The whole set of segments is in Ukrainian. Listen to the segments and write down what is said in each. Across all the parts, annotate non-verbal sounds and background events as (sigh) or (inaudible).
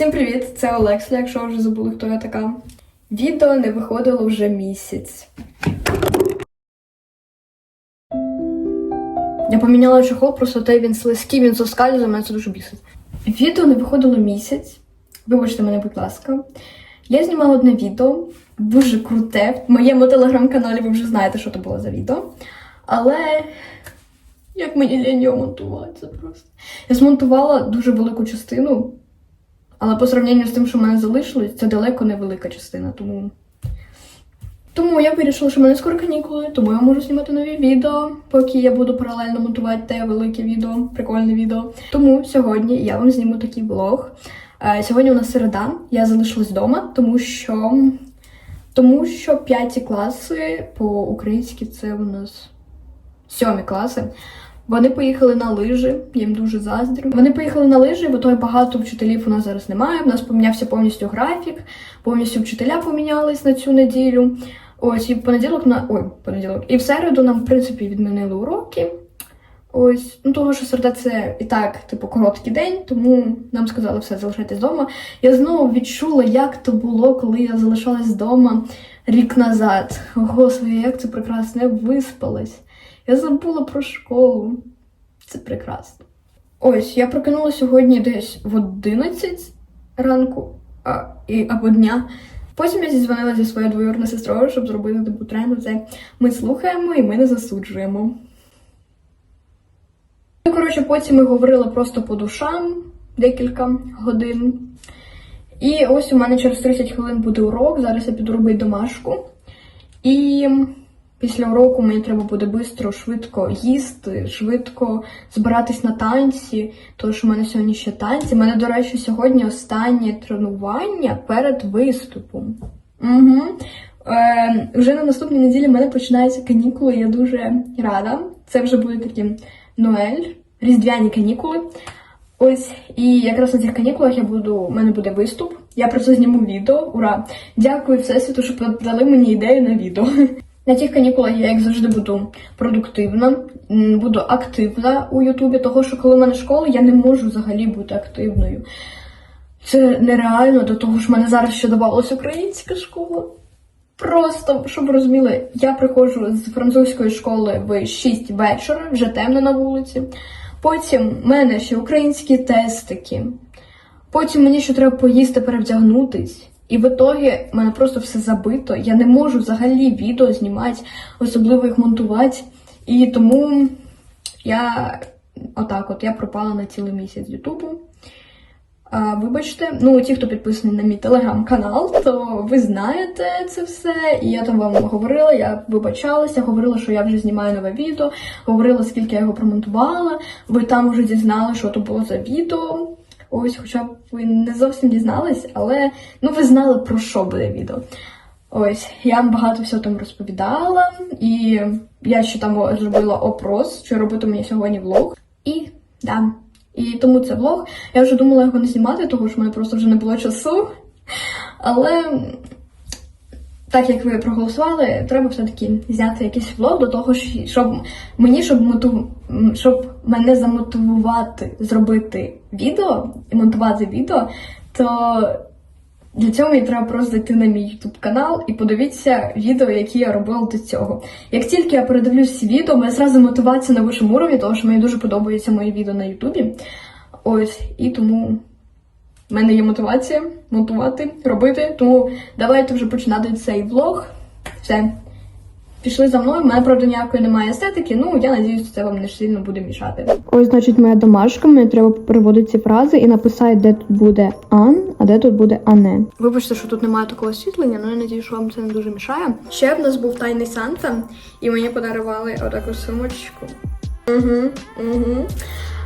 Всім привіт! Це Олексія, якщо вже забули, хто я така. Відео не виходило вже місяць. Я поміняла чохол, просто той він слизький, він соскальзує, мене це дуже бісить. Відео не виходило місяць. Вибачте мене, будь ласка. Я знімала одне відео, дуже круте. В моєму телеграм-каналі ви вже знаєте, що це було за відео. Але як мені лінь його монтувати, це просто. Я змонтувала дуже велику частину, але по сравненню з тим, що в мене залишилось, це далеко не велика частина, тому. Тому я вирішила, що в мене скоро канікули, тому я можу знімати нові відео, поки я буду паралельно монтувати те велике відео, прикольне відео. Тому сьогодні я вам зніму такий влог. Е, Сьогодні у нас середа, я залишилась вдома, тому що тому що п'яті класи по-українськи це у нас сьомі класи. Вони поїхали на лижі, я їм дуже заздрю. Вони поїхали на лижі, бо той багато вчителів у нас зараз немає. У нас помінявся повністю графік, повністю вчителя помінялись на цю неділю. Ось і понеділок на ой, понеділок. І в середу нам, в принципі, відмінили уроки. Ось, ну того, що середа це і так, типу, короткий день, тому нам сказали все, залишайтесь вдома. Я знову відчула, як то було, коли я залишалась вдома рік назад. Господи, як це прекрасно, я виспалась. Я забула про школу. Це прекрасно. Ось, я прокинулася сьогодні десь в 11 ранку а, і, або дня. Потім я зізвонила зі своєю двоюрною сестрою, щоб зробити типу трену. Це ми слухаємо і ми не засуджуємо. Ну, коротше, потім ми говорили просто по душам декілька годин. І ось у мене через 30 хвилин буде урок. Зараз я піду робити домашку. І після уроку мені треба буде швидко, швидко їсти, швидко збиратись на танці, тому що в мене сьогодні ще танці. У мене, до речі, сьогодні останнє тренування перед виступом. Угу. Е, вже на наступній неділі в мене починаються канікули, я дуже рада. Це вже буде такі Ноель, різдвяні канікули. Ось, і якраз на цих канікулах я буду, у мене буде виступ. Я про це зніму відео. Ура! Дякую Всесвіту, що дали мені ідею на відео. На цих канікулах я, як завжди, буду продуктивна, буду активна у Ютубі, того що коли в мене школа, я не можу взагалі бути активною. Це нереально, до того ж, в мене зараз ще додавалась українська школа. Просто, щоб ви розуміли, я приходжу з французької школи в 6 вечора, вже темно на вулиці. Потім в мене ще українські тестики. Потім мені ще треба поїсти, перевдягнутись. І в ітогі мене просто все забито. Я не можу взагалі відео знімати, особливо їх монтувати. І тому я отак от я пропала на цілий місяць Ютубу. Вибачте, ну ті, хто підписаний на мій телеграм-канал, то ви знаєте це все. І я там вам говорила, я вибачалася, говорила, що я вже знімаю нове відео, говорила, скільки я його промонтувала. Ви там вже дізнали, що то було за відео. Ось, хоча б ви не зовсім дізнались, але ну ви знали про що буде відео. Ось, я вам багато всього там розповідала, і я ще там зробила опрос, що робити мені сьогодні влог. І да. І тому це влог. Я вже думала його не знімати, тому що в мене просто вже не було часу. Але так як ви проголосували, треба все-таки взяти якийсь влог до того, щоб мені, щоб мотив... щоб мене замотивувати зробити відео і монтувати відео, то для цього мені треба просто зайти на мій YouTube канал і подивитися відео, які я робила до цього. Як тільки я передивлюсь відео, мене зразу мотивація на вищому уровні, тому що мені дуже подобаються мої відео на Ютубі. Ось, і тому в мене є мотивація монтувати, робити. Тому давайте вже починати цей влог. Все. Пішли за мною. У мене, правда, ніякої немає естетики, ну я надіюсь, це вам не сильно буде мішати. Ось, значить, моя домашка. Мені треба переводити ці фрази і написати, де тут буде ан, а де тут буде ане. Вибачте, що тут немає такого освітлення, але я надію, що вам це не дуже мішає. Ще в нас був тайний Санта, і мені подарували отаку сумочку. Угу, угу.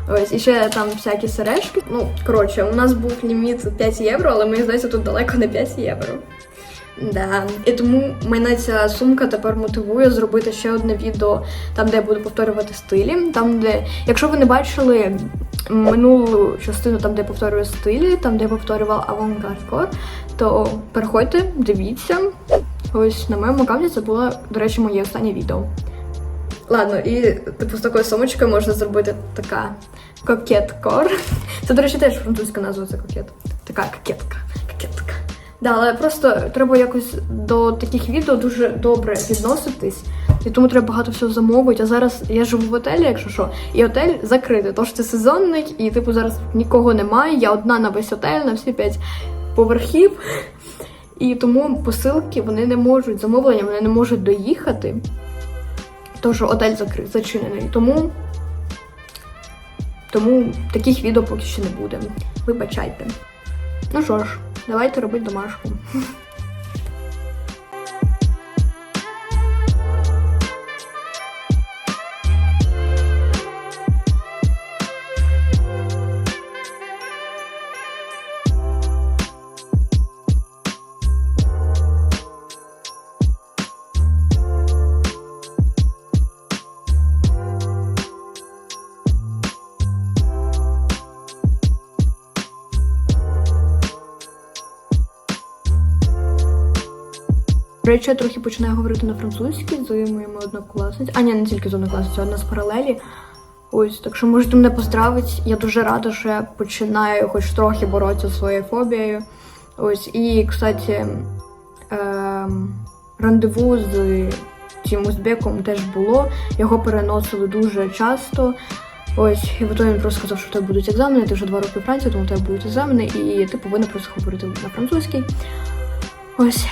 Ось, і ще там всякі сережки. Ну, коротше, у нас був ліміт 5 євро, але мені здається, тут далеко не 5 євро. Да. І тому мене ця сумка тепер мотивує зробити ще одне відео, там, де я буду повторювати стилі. Там, де, якщо ви не бачили минулу частину, там, де я повторюю стилі, там, де я повторювала авангард кор, то переходьте, дивіться. Ось на моєму аккаунті це було, до речі, моє останнє відео. Ладно, і типу з такою сумочкою можна зробити така кокет кор. Це, до речі, теж французька назва це кокет. така кокетка. Кокетка. Да, але просто треба якось до таких відео дуже добре відноситись. І тому треба багато всього замовити. А зараз я живу в готелі, якщо що, і готель закритий. Тож це сезонний, і типу зараз нікого немає. Я одна на весь готель, на всі п'ять поверхів. І тому посилки вони не можуть, замовлення вони не можуть доїхати. Тому що готель закрит, зачинений. Тому, тому таких відео поки що не буде. Вибачайте. Ну що ж, давайте робити домашку. Речі, я трохи починаю говорити на французькій з моїми однокласницями. А ні, не тільки з однокласницями, одна з паралелі. Ось, так що можете мене поздравити. Я дуже рада, що я починаю хоч трохи боротися зі своєю фобією. Ось, і, кстати, ем, рандеву з цим узбеком теж було. Його переносили дуже часто. Ось, і потім він просто сказав, що в тебе будуть екзамени, ти вже два роки у Франції, тому в тебе будуть екзамени, і ти повинна просто говорити на французькій. Ось.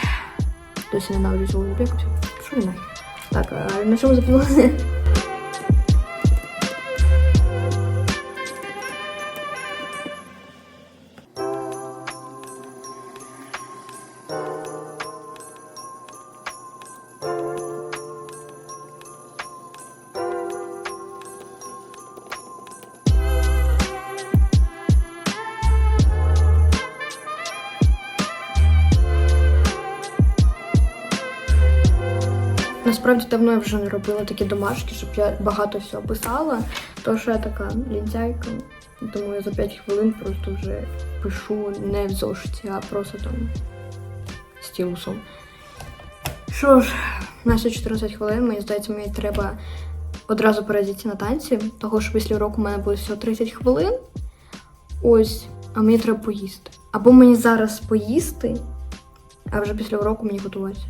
Досі ненавиджу. Що він нахер? Так, на чому запілося? Насправді давно я вже не робила такі домашки, щоб я багато всього писала. Тому що я така лінтяйка. Тому я за 5 хвилин просто вже пишу не в зошиті, а просто там стілусом. Що ж, ще 14 хвилин, мені здається, мені треба одразу перейти на танці, того що після уроку у мене буде всього 30 хвилин. Ось, а мені треба поїсти. Або мені зараз поїсти, а вже після уроку мені готуватися.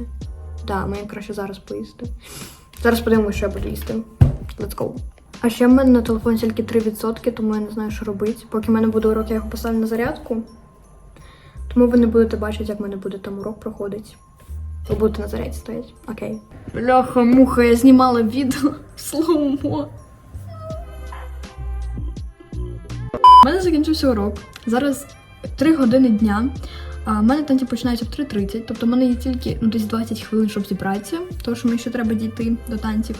Так, мені краще зараз поїсти. Зараз подивимося, що я буду їсти. Let's go. А ще в мене на телефоні тільки 3%, тому я не знаю, що робити. Поки в мене буде урок, я його поставлю на зарядку. Тому ви не будете бачити, як в мене буде там урок проходить. Ви будете на зарядці стояти. Окей. Бляха, муха, я знімала відео слоумо. У мене закінчився урок. Зараз 3 години дня. А в мене танці починаються в 3.30, тобто в мене є тільки ну, десь 20 хвилин, щоб зібратися, тому що мені ще треба дійти до танців.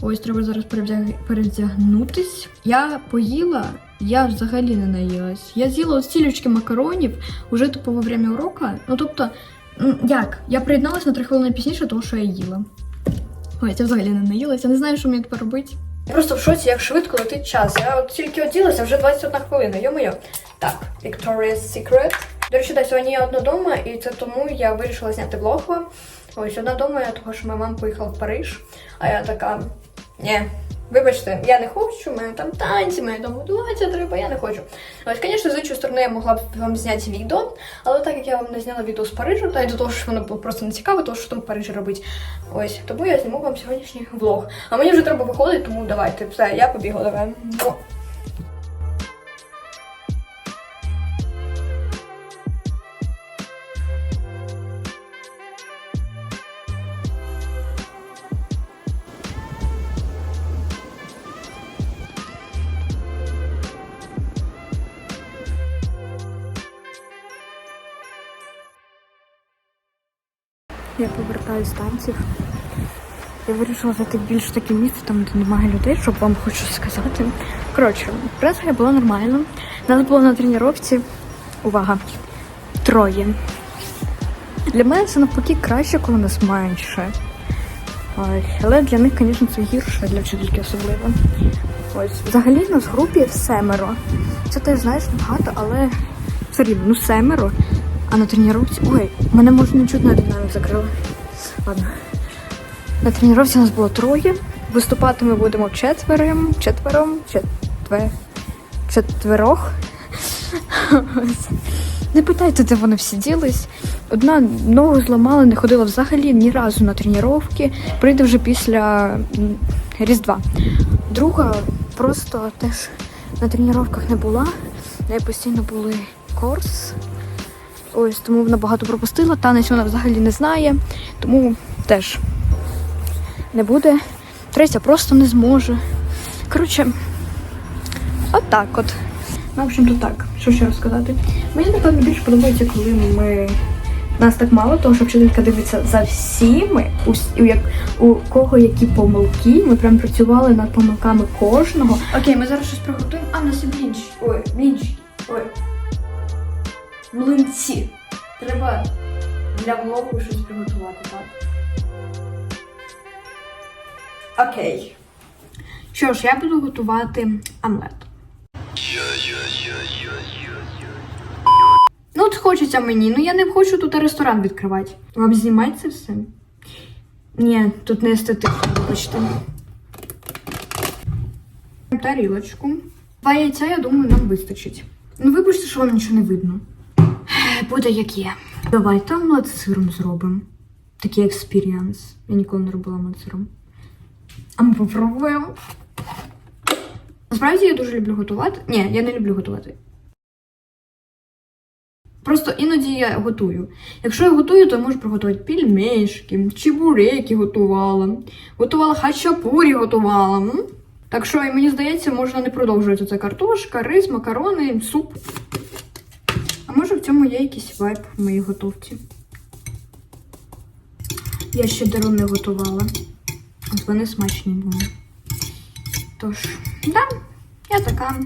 Ось треба зараз перевдяг... перевдягнутись. Я поїла, я взагалі не наїлась. Я з'їла ось цілючки макаронів уже типу во время урока. Ну тобто, як? Я приєдналась на 3 хвилини пізніше, тому що я їла. Ой, я взагалі не наїлась, я не знаю, що мені тепер робити. Я просто в шоці, як швидко летить час. Я от тільки оділася, вже 21 хвилина, йо-моє. Так, Victoria's Secret. До речі, да, сьогодні я одна дома, і це тому я вирішила зняти влог вам. Ось одна дома, я того, що моя мама поїхала в Париж, а я така. Ні, вибачте, я не хочу, мене там танці, мене там готуватися треба, я не хочу. Ось, звісно, з іншої сторони, я могла б вам зняти відео, але так як я вам не зняла відео з Парижу, та й до того, що воно було просто не цікаво, тому що там в Парижі робить. Ось, тому я зніму вам сьогоднішній влог. А мені вже треба виходити, тому давайте. Все, я побігла, давай. Я повертаюсь з танців. Я вирішила зайти більш таке місце, там де немає людей, щоб вам хоч щось сказати. Коротше, принципі, було нормально. Нас було на тренувці. Увага! Троє. Для мене це навпаки краще, коли нас менше. Ой, але для них, звісно, це гірше, для вчительки особливо. Ось, взагалі нас в групі семеро. Це теж, знаєш, багато, але все рівно, ну семеро. А на тренувці. Ой, мене може не чутно, я динамік закрила. Ладно. На тренувці нас було троє. Виступати ми будемо четвером, четвером, четве, четверох. Не питайте, де вони всі ділись. Одна ногу зламала, не ходила взагалі ні разу на тренування. Прийде вже після Різдва. Друга просто теж на тренуваннях не була. Неї постійно були курс. Ось тому вона багато пропустила. Танець вона взагалі не знає, тому теж не буде. Третя просто не зможе. Коротше, отак от. Ну, в общем-то так. Що ще розказати? Мені напевно більше подобається, коли ми. Нас так мало, тому що вчителька дивиться за всіми, у, як, у кого які помилки. Ми прям працювали над помилками кожного. Окей, ми зараз щось приготуємо. А, нас є блінч. Ой, блінчики. Ой. Млинці. Треба для влогу щось приготувати, так? Окей. Що ж, я буду готувати омлет. Ну, от хочеться мені, ну я не хочу тут ресторан відкривати. Вам знімати це все? Ні, тут не естетично, вибачте. Тарілочку. Два яйця, я думаю, нам вистачить. Ну, вибачте, що вам нічого не видно. Буде як є. Омлет з сиром зробимо. Такий експіріанс. Я ніколи не робила сиром. А ми попробуємо. Насправді я дуже люблю готувати. Ні, я не люблю готувати. Просто іноді я готую. Якщо я готую, то я можу приготувати пельмешки, чебуреки готувала, готувала хачапурі готувала. Так що, і мені здається, можна не продовжувати це картошка, рис, макарони, суп. Може в цьому є якийсь вайб в моїй готовці. Я ще дару не готувала. От вони смачні були. Тож, да, я така.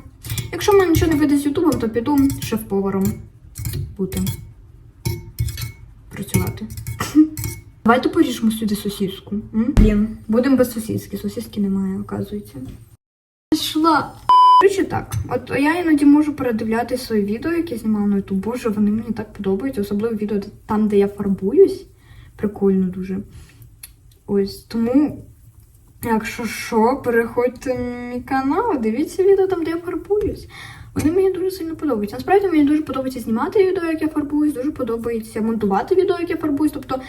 Якщо мене нічого не вийде з Ютубом, то піду шеф-поваром бути. Працювати. (laughs) Давайте поріжемо сюди сосиску. Блін, будемо без сосиски. Сосиски немає, оказується. Шла. Коротше так, от я іноді можу передивляти свої відео, які знімала на YouTube. Боже, вони мені так подобаються, особливо відео там, де я фарбуюсь. Прикольно дуже. Ось тому, якщо що, переходьте на мій канал, дивіться відео там, де я фарбуюсь. Вони мені дуже сильно подобаються. Насправді мені дуже подобається знімати відео, як я фарбуюсь, дуже подобається монтувати відео, як я фарбуюсь. Тобто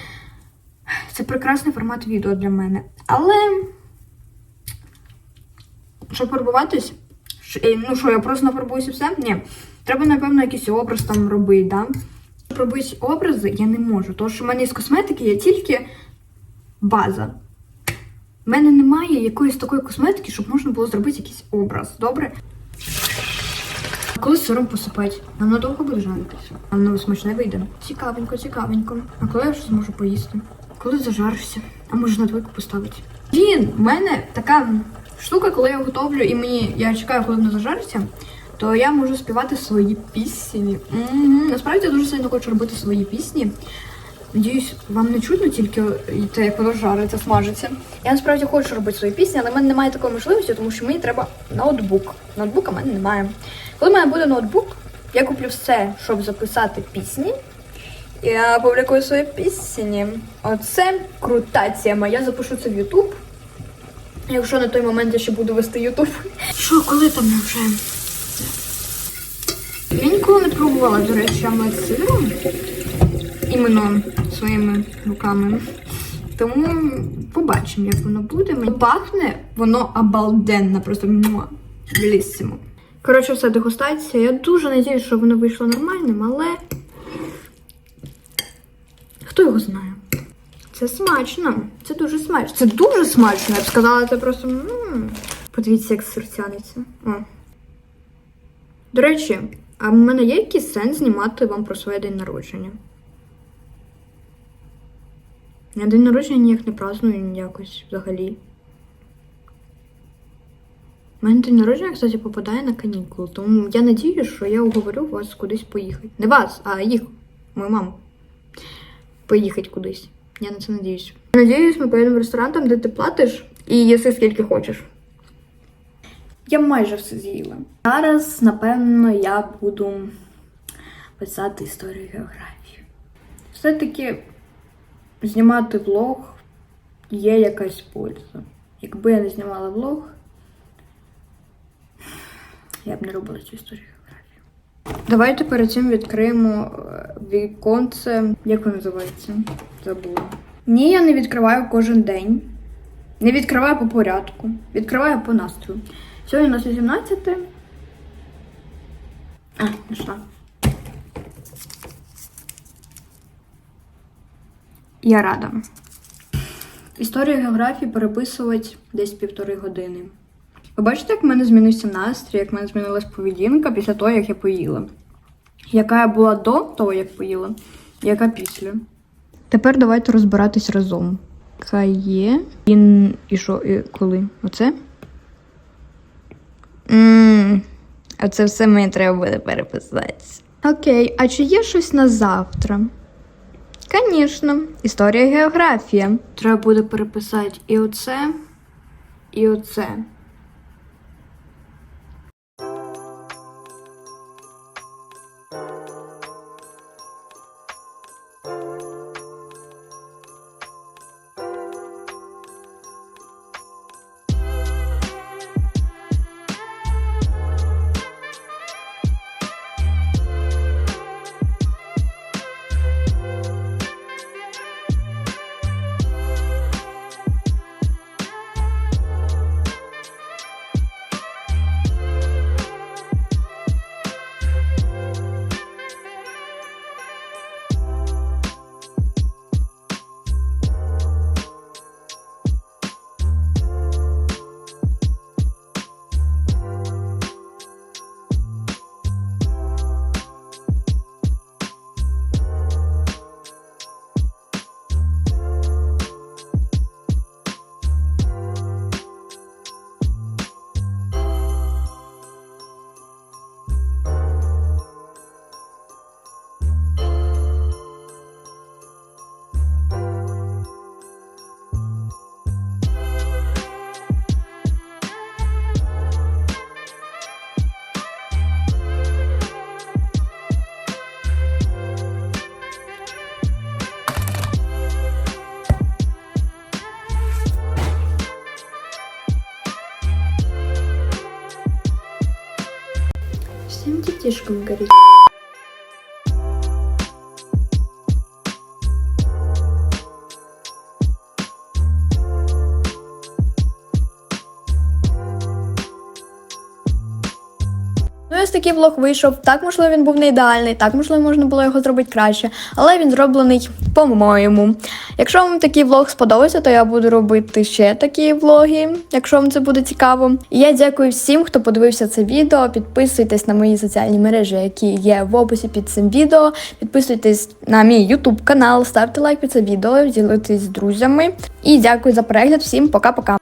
це прекрасний формат відео для мене. Але щоб фарбуватись, ну що, я просто нафарбуюсь і все? Ні. Треба, напевно, якийсь образ там робити, да? Робити образи я не можу, тому що в мене з косметики є тільки база. У мене немає якоїсь такої косметики, щоб можна було зробити якийсь образ. Добре? Коли сиром посипати? Воно довго буде жаритися. Воно смачне вийде. Цікавенько, цікавенько. А коли я вже зможу поїсти? Коли зажаришся? А може на двойку поставити? Блін, в мене така штука, коли я готовлю і мені я чекаю, коли воно зажариться, то я можу співати свої пісні. Мгм. Насправді я дуже сильно хочу робити свої пісні. Надіюсь, вам не чутно тільки те, як воно жариться, смажиться. Я насправді хочу робити свої пісні, але в мене немає такої можливості, тому що мені треба ноутбук. Ноутбука в мене немає. Коли в мене буде ноутбук, я куплю все, щоб записати пісні. Я публікую свої пісні. Оце крутація моя. Запишу це в Ютуб. Якщо на той момент я ще буду вести Ютуб. Що, коли там вже? Я ніколи не пробувала, до речі, сиром. Іменно своїми руками. Тому побачимо, як воно буде. Мені Пахне воно обалденно, просто муа. Коротше, все, дегустація. Я дуже надіюсь, що воно вийшло нормальним, але хто його знає? Це смачно. Це дуже смачно. Це дуже смачно. Я б сказала, це просто. м Подивіться, як сирцяниться. О. До речі, а в мене є якийсь сенс знімати вам про своє день народження? Я день народження ніяк не праздную якось взагалі. У мене день народження, кстати, попадає на канікули, тому я надію, що я уговорю вас кудись поїхати. Не вас, а їх, мою маму. Поїхати кудись. Я на це надіюсь. Надіюсь, ми поїдемо в ресторан, там, де ти платиш, і їси скільки хочеш. Я майже все з'їла. Зараз, напевно, я буду писати історію географії. Все-таки знімати влог є якась польза. Якби я не знімала влог, я б не робила цю історію. Давайте перед цим відкриємо е, віконце. Як воно називається? Забула. Ні, я не відкриваю кожен день. Не відкриваю по порядку. Відкриваю по настрою. Сьогодні у нас 18. А, знайшла. Я рада. Історію географії переписувати десь півтори години. Ви бачите, як в мене змінився настрій, як в мене змінилась поведінка після того, як я поїла. Яка я була до того, як поїла, яка після. Тепер давайте розбиратись разом. Кає. І, і що, і коли? Оце? Ммм, а це все мені треба буде переписати. Окей, а чи є щось на завтра? Звісно, історія географія. Треба буде переписати і оце, і оце. እንግዲህ Ну, ось такий влог вийшов. Так, можливо, він був не ідеальний, так, можливо, можна було його зробити краще, але він зроблений по-моєму. Якщо вам такий влог сподобався, то я буду робити ще такі влоги, якщо вам це буде цікаво. І я дякую всім, хто подивився це відео. Підписуйтесь на мої соціальні мережі, які є в описі під цим відео. Підписуйтесь на мій YouTube канал, ставте лайк під це відео, ділитесь з друзями. І дякую за перегляд. Всім пока-пока.